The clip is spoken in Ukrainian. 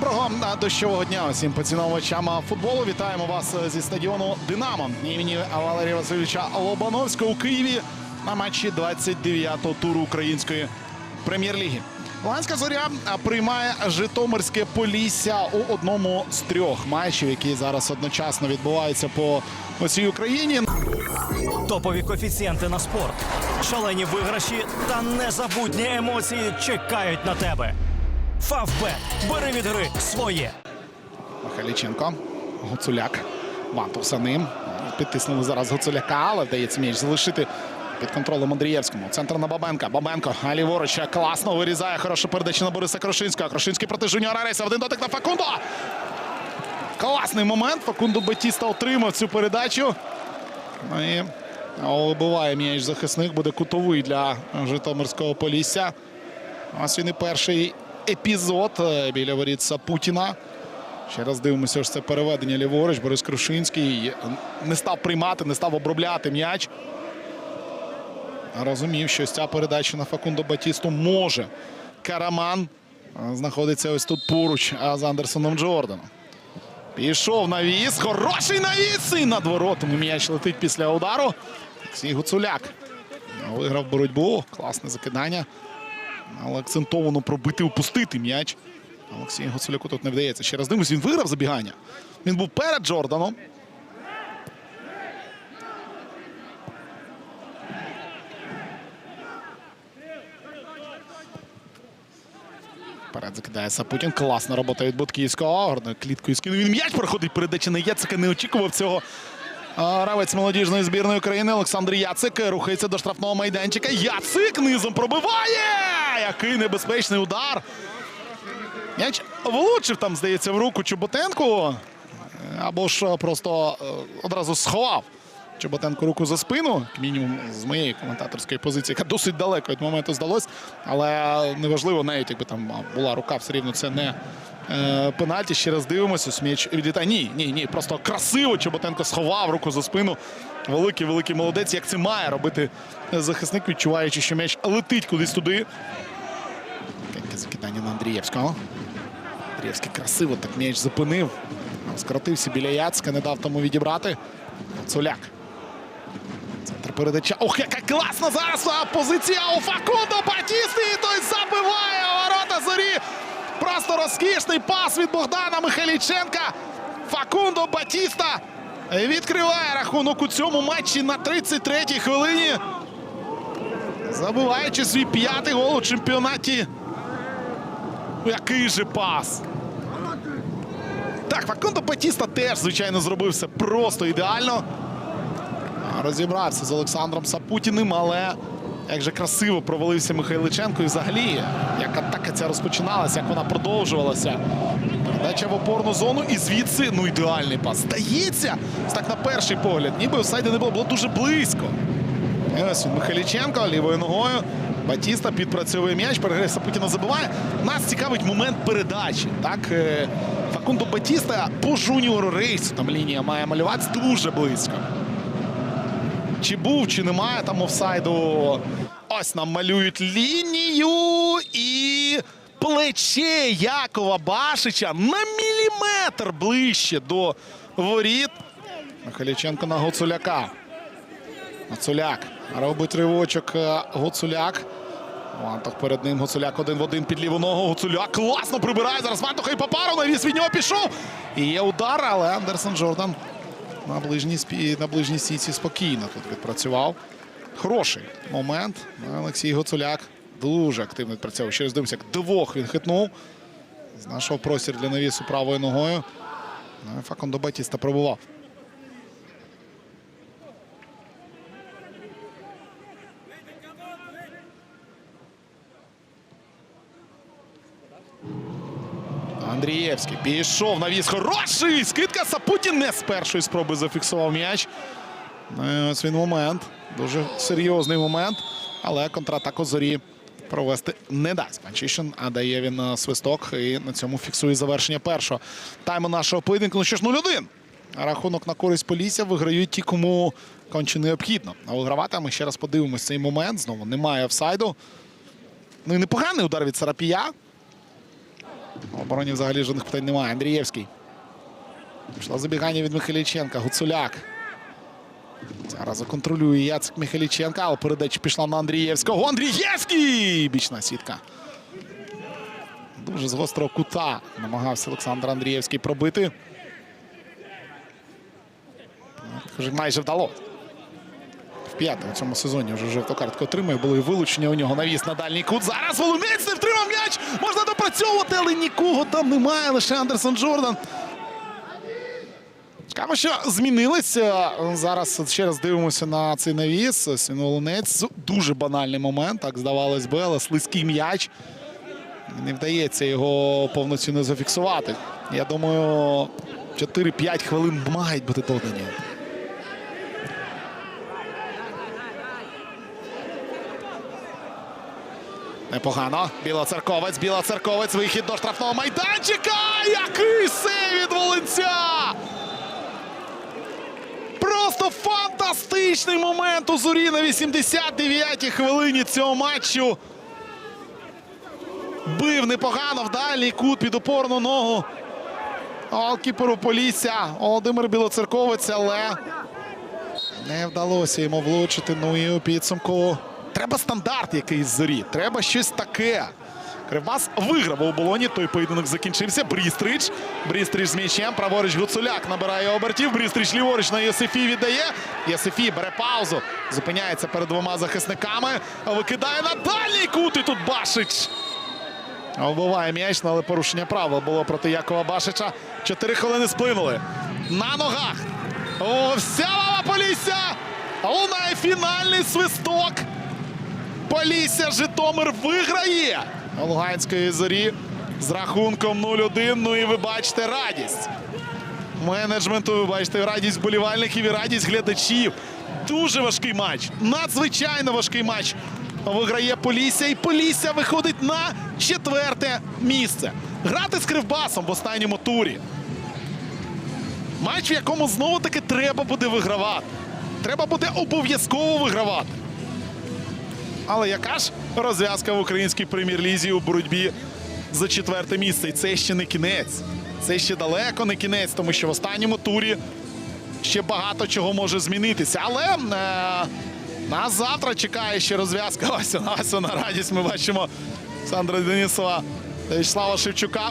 Доброго дощового дня усім поціновувачам футболу. Вітаємо вас е, зі стадіону Динамо імені Валерія Васильовича Лобановського у Києві на матчі 29-го туру української прем'єр-ліги. Луганська зоря приймає Житомирське Полісся у одному з трьох матчів, які зараз одночасно відбуваються по усій Україні. Топові коефіцієнти на спорт, шалені виграші та незабутні емоції чекають на тебе. Фавбет. Бери від гри своє. Михайліченко, Гуцуляк. Вантов за ним. Підтиснули зараз Гуцуляка, але вдається м'яч залишити під контролем Андрієвському. Центр на Бабенка. Бабенко. Ліворуч класно вирізає. Хороша передача на Бориса Крошинського. Крошинський проти Жуніора Рейса. Один дотик на Факундо. Класний момент. Факундо Бетіста отримав цю передачу. Ну і вибиває м'яч захисник. Буде кутовий для Житомирського Полісся. Ось він і перший епізод е, біля воріт Сапутіна. Ще раз дивимося, що це переведення ліворуч. Борис Крушинський не став приймати, не став обробляти м'яч. Розумів, що ця передача на Факундо Батісту може. Караман е, знаходиться ось тут поруч з Андерсоном Джорданом. Пішов навіс. Хороший навіс! І над воротами м'яч летить після удару. Олексій Гуцуляк виграв боротьбу. Класне закидання. Але акцентовано пробити, упустити м'яч. Олексію Гуцуляку тут не вдається. Ще раз дивимось, він виграв забігання. Він був перед Джорданом. Вперед закидає Сапутін. Класна робота від Бутківського. Гарною кліткою скинув. Він м'яч проходить передача на Яцика. Не очікував цього. Гравець молодіжної збірної України Олександр Яцик рухається до штрафного майданчика. Яцик низом пробиває! Який небезпечний удар. М'яч влучив там, здається, в руку Чоботенку. Або ж просто е, одразу сховав Чоботенку руку за спину, мінімум з моєї коментаторської позиції, яка досить далеко від моменту здалось. Але неважливо, навіть якби там була рука, все рівно це не е, пенальті. Ще раз дивимося. ось М'яч відлітає. Ні, ні, ні. Просто красиво Чоботенко сховав руку за спину. Великий, великий молодець. Як це має робити захисник, відчуваючи, що м'яч летить кудись туди. Закидання на Андрієвського. Андрієвський красиво так м'яч зупинив. Скоротився біля Яцка, не дав тому відібрати. Цоляк. Центр передача. Ох, яка класна зараз позиція у Факундо Батісти. І той забиває ворота зорі. Просто розкішний пас від Богдана Михайліченка. Факундо Батіста відкриває рахунок у цьому матчі на 33-й хвилині. Забиваючи свій п'ятий гол у чемпіонаті. Який же пас! Так, Факундо Батіста теж, звичайно, зробив все просто ідеально. Розібрався з Олександром Сапутіним, але як же красиво провалився Михайличенко. І взагалі, як атака ця розпочиналася, як вона продовжувалася. Передача в опорну зону і звідси ну ідеальний пас. Здається, так на перший погляд, ніби офсайду не було, було дуже близько. І ось він Михайліченко лівою ногою. Батіста підпрацьовує м'яч, переграє Сапутіна забиває. Нас цікавить момент передачі. Так, е, Факундо Батіста по жуніору рейсу там лінія має малюватися дуже близько. Чи був, чи немає там офсайду. Ось нам малюють лінію і плече Якова Башича на міліметр ближче до воріт. Михайліченко на Гуцуляка. Гуцуляк робить ривочок е, Гуцуляк. Вантох перед ним Гуцуляк один в один під ліву ногу. Гуцуляк класно прибирає. Зараз Вантоха і Папаров навіс від нього пішов. І є удар, але Андерсон Джордан на ближній, на ближній стійці спокійно тут відпрацював. Хороший момент. Олексій Гуцуляк дуже активно відпрацьовував. Ще раз дивимося, двох він хитнув. Знайшов простір для навісу правою ногою. Ну, Факон до Батіста пробував. Андрієвський пішов навіс. Хороший! Скидка Сапутін не з першої спроби зафіксував м'яч. Ну, Ось він момент. Дуже серйозний момент. Але контратаку зорі провести не дасть. Панчишин, а дає він е, свисток і на цьому фіксує завершення першого тайму нашого поєдинку. Ну що ж, 0-1. Рахунок на користь Полісся виграють ті, кому конче необхідно. А вигравати ми ще раз подивимось цей момент. Знову немає офсайду. Ну і непоганий удар від Сарапія. В обороні взагалі жодних питань немає. Андрієвський. Пішло забігання від Михайліченка. Гуцуляк. Зараз законтролює Яцик Михайліченка, але передача пішла на Андрієвського. Андрієвський! Бічна сітка. Дуже з гострого кута намагався Олександр Андрієвський пробити. Каже, майже вдалося. В п'яте у цьому сезоні вже жовту картку отримує. Були вилучення у нього навіс на дальній кут. Зараз Волинець не м'яч. Можна допрацьовувати, але нікого там немає. Лише Андерсон Джордан. Цікаво, що змінилися. Зараз ще раз дивимося на цей навіс. Свінолинець. Дуже банальний момент. Так здавалось би, але слизький м'яч. Не вдається його повноцінно зафіксувати. Я думаю, 4-5 хвилин мають бути додані. Непогано. Білоцерковець, білоцерковець. Вихід до штрафного майданчика. Який сейв від Волинця! Просто фантастичний момент у зорі на 89-й хвилині цього матчу. Бив непогано в дальній кут під опорну ногу. Голкіперу Полісся Володимир Білоцерковець, але не вдалося йому влучити. Ну і у підсумку. Треба стандарт якийсь зорі. Треба щось таке. Кривбас виграв у оболоні. Той поєдинок закінчився. Брістрич. Брістрич з м'ячем. Праворуч Гуцуляк набирає обертів. Брістрич ліворуч на Єсифі віддає. Єсифі бере паузу. Зупиняється перед двома захисниками. Викидає на дальній кут. І тут Башич. Вбиває м'яч, але порушення правил було проти Якова Башича. Чотири хвилини сплинули. На ногах. О, вся лава Полісся. Лунає фінальний свисток. Полісся Житомир виграє Луганської зорі з рахунком 0-1. Ну і ви бачите радість. Менеджменту, ви бачите, радість вболівальників і радість глядачів. Дуже важкий матч. Надзвичайно важкий матч. Виграє Полісся, і Полісся виходить на четверте місце. Грати з Кривбасом в останньому турі. Матч, в якому знову таки треба буде вигравати. Треба буде обов'язково вигравати. Але яка ж розв'язка в українській прем'єр-лізі у боротьбі за четверте місце? І це ще не кінець. Це ще далеко не кінець, тому що в останньому турі ще багато чого може змінитися. Але е, нас завтра чекає ще розв'язка. Ось вона, ось вона радість. Ми бачимо Сандра Денисова та Вячеслава Шевчука.